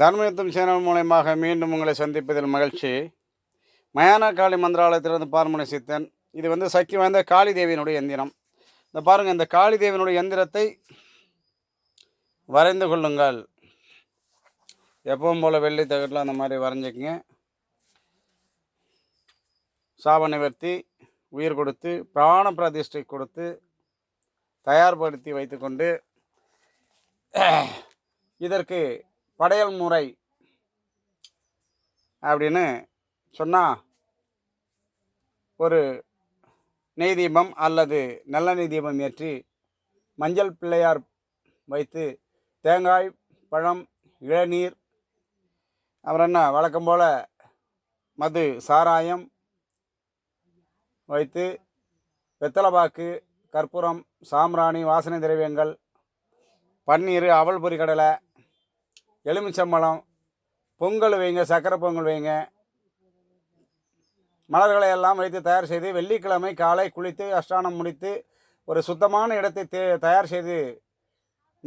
தர்மயுத்தம் channel மூலயமாக மீண்டும் உங்களை சந்திப்பதில் மகிழ்ச்சி. மயான காளி மந்திராலயத்திலிருந்து பார்மனை சித்தன் இது வந்து சக்தி வாய்ந்த காளி தேவியினுடைய எந்திரம். இந்த பாருங்கள் இந்த காளி தேவியினுடைய எந்திரத்தை வரைந்து கொள்ளுங்கள். எப்பவும் போல் வெள்ளி தகட்டில் அந்த மாதிரி வரைஞ்சிக்கங்க. சாப நிவர்த்தி உயிர் கொடுத்து பிராண பிரதிஷ்டை கொடுத்து தயார்படுத்தி வைத்துக்கொண்டு இதற்கு படையல் முறை அப்படின்னு சொன்னால் ஒரு நெய் தீபம் அல்லது நல்ல தீபம் ஏற்றி மஞ்சள் பிள்ளையார் வைத்து தேங்காய் பழம் இளநீர் அப்புறம் என்ன வழக்கம் போல் மது சாராயம் வைத்து வெத்தலைபாக்கு கற்பூரம் சாம்பிராணி வாசனை திரவியங்கள் பன்னீர் அவல் பொரி கடலை எலுமிச்சம்பழம் பொங்கல் வைங்க சக்கரை பொங்கல் வைங்க. மலர்களை எல்லாம் வைத்து தயார் செய்து வெள்ளிக்கிழமை காலை குளித்து அஷ்டானம் முடித்து ஒரு சுத்தமான இடத்தை தே தயார் செய்து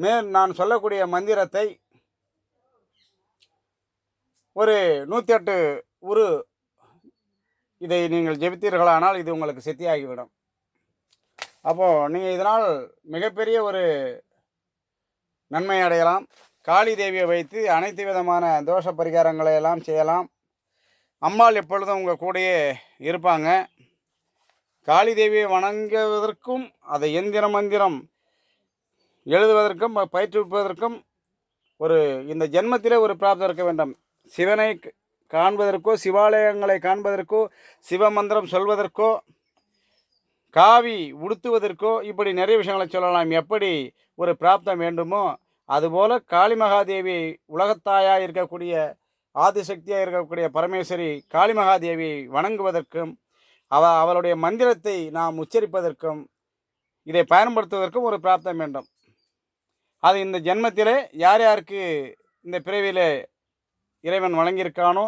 மேல் நான் சொல்லக்கூடிய மந்திரத்தை ஒரு நூற்றி எட்டு உரு இதை நீங்கள் ஜெபித்தீர்களானால் இது உங்களுக்கு சித்தியாகிவிடும். அப்போது நீங்கள் இதனால் மிகப்பெரிய ஒரு நன்மை அடையலாம். காளி தேவியை வைத்து அனைத்து விதமான தோஷ பரிகாரங்களை எல்லாம் செய்யலாம். அம்மாள் எப்பொழுதும் உங்கள் கூடயே இருப்பாங்க. காளி தேவியை வணங்குவதற்கும் அதை எந்திர மந்திரம் எழுதுவதற்கும் பயிற்றுவிப்பதற்கும் ஒரு இந்த ஜென்மத்திலே ஒரு பிராப்தம் இருக்க வேண்டும். சிவனை காண்பதற்கோ சிவாலயங்களை காண்பதற்கோ சிவமந்திரம் சொல்வதற்கோ காவி உடுத்துவதற்கோ இப்படி நிறைய விஷயங்களை சொல்லலாம். எப்படி ஒரு பிராப்தம் வேண்டுமோ அதுபோல காளிமகாதேவி உலகத்தாயாக இருக்கக்கூடிய ஆதிசக்தியாக இருக்கக்கூடிய பரமேஸ்வரி காளி மகாதேவியை வணங்குவதற்கும் அவ அவளுடைய மந்திரத்தை நாம் உச்சரிப்பதற்கும் இதை பயன்படுத்துவதற்கும் ஒரு பிராப்தம் வேண்டும். அது இந்த ஜென்மத்திலே யார் யாருக்கு இந்த பிறவியிலே இறைவன் வழங்கியிருக்கானோ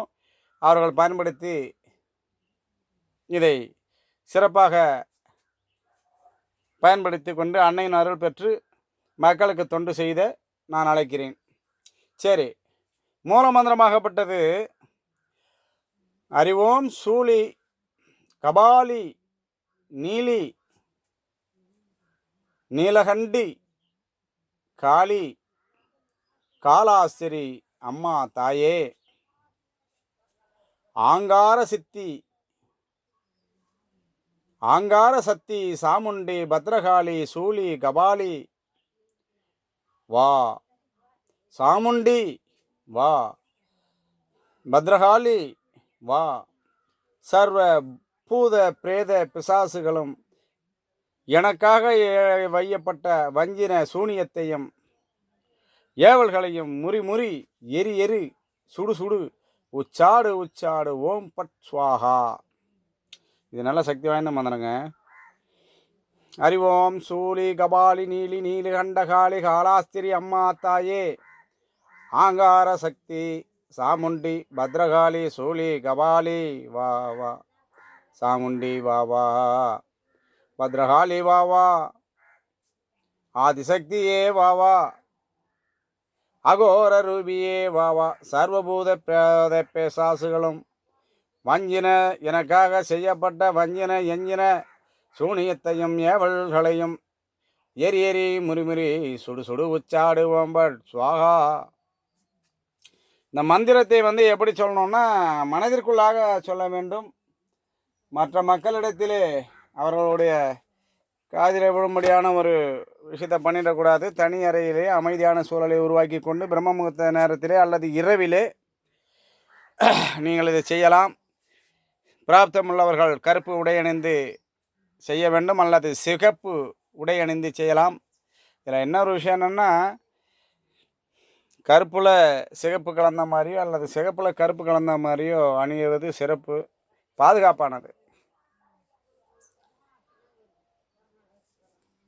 அவர்கள் பயன்படுத்தி இதை சிறப்பாக பயன்படுத்தி கொண்டு அன்னையின் அருள் பெற்று மக்களுக்கு தொண்டு செய்த நான் அழைக்கிறேன். சரி மூலமந்திரமாகப்பட்டது. அறிவோம் சூழி கபாலி நீலி நீலகண்டி காளி காலாஸ்திரி அம்மா தாயே ஆங்கார சித்தி ஆங்கார சக்தி சாமுண்டி பத்ரகாளி சூலி கபாலி வா. சாமுண்டி வா. பத்ரகாளி வா. சர்வ பூத பிரேத பிசாசுகளும் எனக்காக வையப்பட்ட வஞ்சின சூனியத்தையும் ஏவல்களையும் முறி முறி எரி எரி சுடு சுடு உச்சாடு உச்சாடு ஓம் பட் சுவாகா. இது நல்ல சக்தி வாய்ந்த மந்திரங்க. அறிவோம் சூலி கபாலி நீலி நீலி கண்டகாளி காலாஸ்திரி அம்மா தாயே. ஆங்கார சக்தி சாமுண்டி பத்ரகாளி சூலி கபாலி வா வா. சாமுண்டி வா வா. பத்ரகாளி வா வா. ஆதிசக்தியே வா வா. அகோர ரூபியே வா வா. சர்வபூத பேத பேசாசுகளும் வஞ்சின எனக்காக செய்யப்பட்ட வஞ்சின எஞ்சின சூனியத்தையும் ஏவல்களையும் எரி எரி முறிமுறி சுடு சுடு உச்சாடு ஓம்பட் சுவாகா. இந்த மந்திரத்தை வந்து எப்படி சொல்லணும்னா மனதிற்குள்ளாக சொல்ல வேண்டும். மற்ற மக்களிடத்திலே அவர்களுடைய காதிலே விழும்படியான ஒரு விஷயத்தை பண்ணிடக்கூடாது. தனி அறையிலே அமைதியான சூழலை உருவாக்கி கொண்டு பிரம்ம முகூர்த்த நேரத்திலே அல்லது இரவிலே நீங்கள் இதை செய்யலாம். பிராப்தமுள்ளவர்கள் கருப்பு உடை அணிந்து செய்ய வேண்டும் அல்லது சிகப்பு உடை அணிந்து செய்யலாம். இதில் என்ன ஒரு விஷயம் என்னென்னா கருப்பில் சிகப்பு கலந்த மாதிரியோ அல்லது சிகப்பில் கருப்பு கலந்த மாதிரியோ அணியுவது சிறப்பு பாதுகாப்பானது.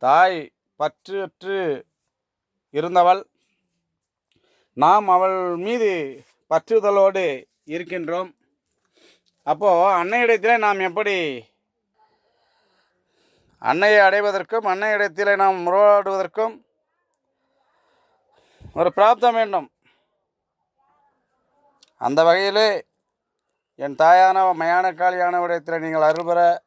தாய் பற்றற்று இருந்தவள் நாம் அவள் மீது பற்றுதலோடு இருக்கின்றோம். அப்போது அன்னையிடத்திலே நாம் எப்படி அன்னையை அடைவதற்கும் அன்னையிடத்திலே நாம் முறையாடுவதற்கும் ஒரு பிராப்தம் வேண்டும். அந்த வகையிலே என் தாயான மயான காளியானவரிடத்தில் நீங்கள் அருள்பெற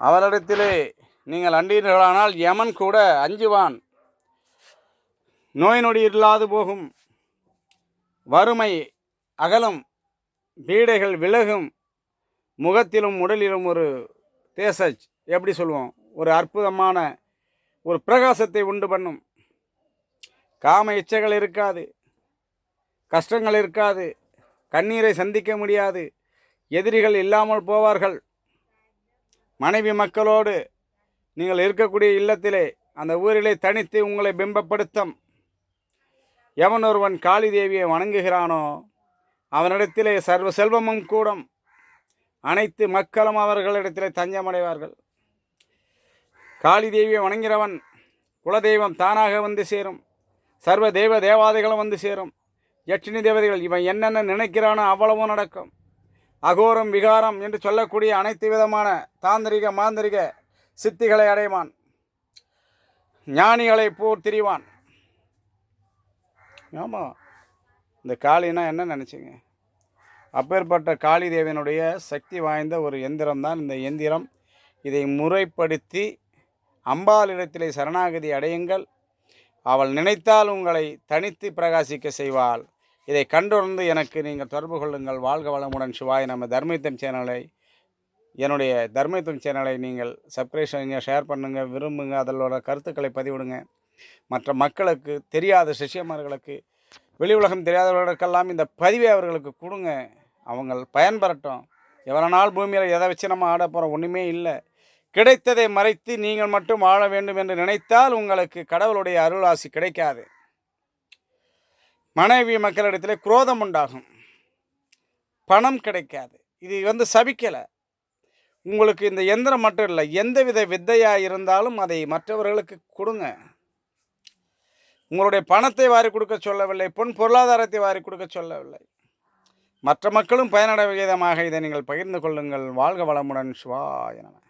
அவரிடத்திலே நீங்கள் அண்டீர்களானால் யமன் கூட அஞ்சுவான். நோய் நொடி இல்லாது போகும். வறுமை அகலும். பீடைகள் விலகும். முகத்திலும் உடலிலும் ஒரு தேசஜ் எப்படி சொல்லுவோம்? ஒரு அற்புதமான ஒரு பிரகாசத்தை உண்டு பண்ணும். காம இச்சைகள் இருக்காது. கஷ்டங்கள் இருக்காது. கண்ணீரை சந்திக்க முடியாது. எதிரிகள் இல்லாமல் போவார்கள். மனைவி மக்களோடு நீங்கள் இருக்கக்கூடிய இல்லத்திலே அந்த ஊரிலே தனித்து உங்களை பிம்பப்படுத்தும். எவன் ஒருவன் காளி தேவியை வணங்குகிறானோ அவனிடத்திலே சர்வ செல்வமும் கூடும். அனைத்து மக்களும் அவர்களிடத்தில் தஞ்சமடைவார்கள். காளி தேவியை வணங்கிறவன் குலதெய்வம் தானாக வந்து சேரும். சர்வ தெய்வ தேவாதைகளும் வந்து சேரும். யட்சினி தேவதைகள் இவன் என்னென்ன நினைக்கிறானோ அவ்வளவும் நடக்கும். அகோரம் விகாரம் என்று சொல்லக்கூடிய அனைத்து விதமான தாந்திரிக மாந்திரிக சித்திகளை அடைவான். ஞானிகளை போர் திரிவான் ஆமாம் இந்த காளினா என்ன நினச்சிங்க? அப்பேற்பட்ட காளி தேவனுடைய சக்தி வாய்ந்த ஒரு எந்திரம் தான் இந்த எந்திரம். இதை முறைப்படுத்தி அம்பாளிடத்திலே சரணாகதி அடையுங்கள். அவள் நினைத்தால் உங்களை தனித்து பிரகாசிக்க செய்வாள். இதை கண்டுணர்ந்து எனக்கு நீங்கள் தொடர்பு கொள்ளுங்கள். வாழ்க வளமுடன் சிவாய் நம்ம தர்மயுத்தம் சேனலை என்னுடைய தர்மயுத்தம் சேனலை நீங்கள் சப்ஸ்கிரைப் செய்யுங்க ஷேர் பண்ணுங்கள் விரும்புங்க அதனோட கருத்துக்களை பதிவிடுங்க. மற்ற மக்களுக்கு தெரியாத சிஷ்யமார்களுக்கு வெளி உலகம் தெரியாதவர்களுக்கெல்லாம் இந்த பதிவை அவர்களுக்கு கொடுங்க. அவங்கள் பயன்பெறட்டும். எவ்வளோ நாள் பூமியில் எதை வச்சு நம்ம ஆட போகிறோம் ஒன்றுமே இல்லை. கிடைத்ததை மறைத்து நீங்கள் மட்டும் வாழ வேண்டும் என்று நினைத்தால் உங்களுக்கு கடவுளுடைய அருளாசி கிடைக்காது. மனைவி மக்களிடத்தில் குரோதம் உண்டாகும். பணம் கிடைக்காது. இது வந்து சபிக்கலை. உங்களுக்கு இந்த எந்திரம் மட்டும் இல்லை. எந்தவித வித்தையாக இருந்தாலும் அதை மற்றவர்களுக்கு கொடுங்க. உங்களுடைய பணத்தை வாரி கொடுக்க சொல்லவில்லை. பொன் பொருளாதாரத்தை வாரி கொடுக்க சொல்லவில்லை. மற்ற மக்களும் பயனடைய விகிதமாக இதை நீங்கள் பகிர்ந்து கொள்ளுங்கள். வாழ்க வளமுடன். சிவாய நம.